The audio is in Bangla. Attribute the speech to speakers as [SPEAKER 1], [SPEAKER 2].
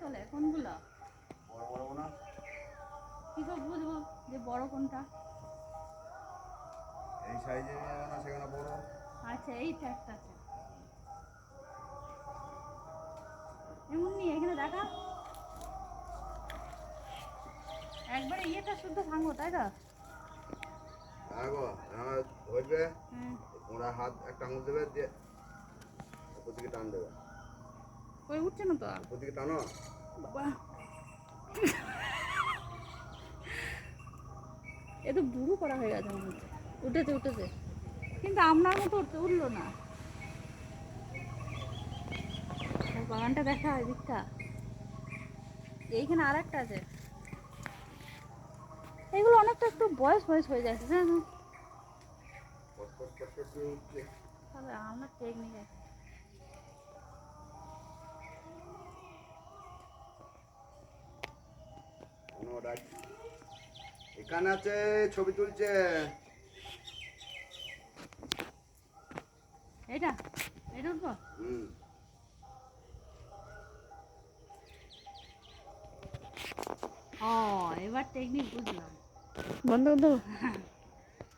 [SPEAKER 1] কোনগুলো? কি করে বুঝব যে বড় কোনটা?
[SPEAKER 2] এই সাইজে না সেখানে বড়?
[SPEAKER 1] আচ্ছা এইটা একটা আছে। এমনি এখানে দেখা। একবারে ইয়েটা শুদ্ধ ভাঙবো তাই তো?
[SPEAKER 2] হ্যাঁ হ্যাঁ ধরবে। ওরা হাত একটা আঙুল দেবে দিয়ে দিকে টান দেবে।
[SPEAKER 1] কই উঠছে না তো? আর
[SPEAKER 2] উপর দিকে টানো।
[SPEAKER 1] বাবা। এ তো বুড়ো করা হয়ে গেছে মনে হচ্ছে উঠেছে উঠেছে। কিন্তু আপনার মতো উঠতে উঠল না। বাগানটা দেখা এদিকটা। এইখানে আর একটা আছে। এগুলো অনেকটা একটু বয়স বয়স হয়ে যাচ্ছে জানো? তবে আমার টেকনিক আছে
[SPEAKER 2] এখানে আছে ছবি তুলছে।
[SPEAKER 1] এটা? এটা উঠবো?
[SPEAKER 2] হুম।
[SPEAKER 1] ও এবার টেকনিক বুঝলাম। বন্ধ বন্ধ।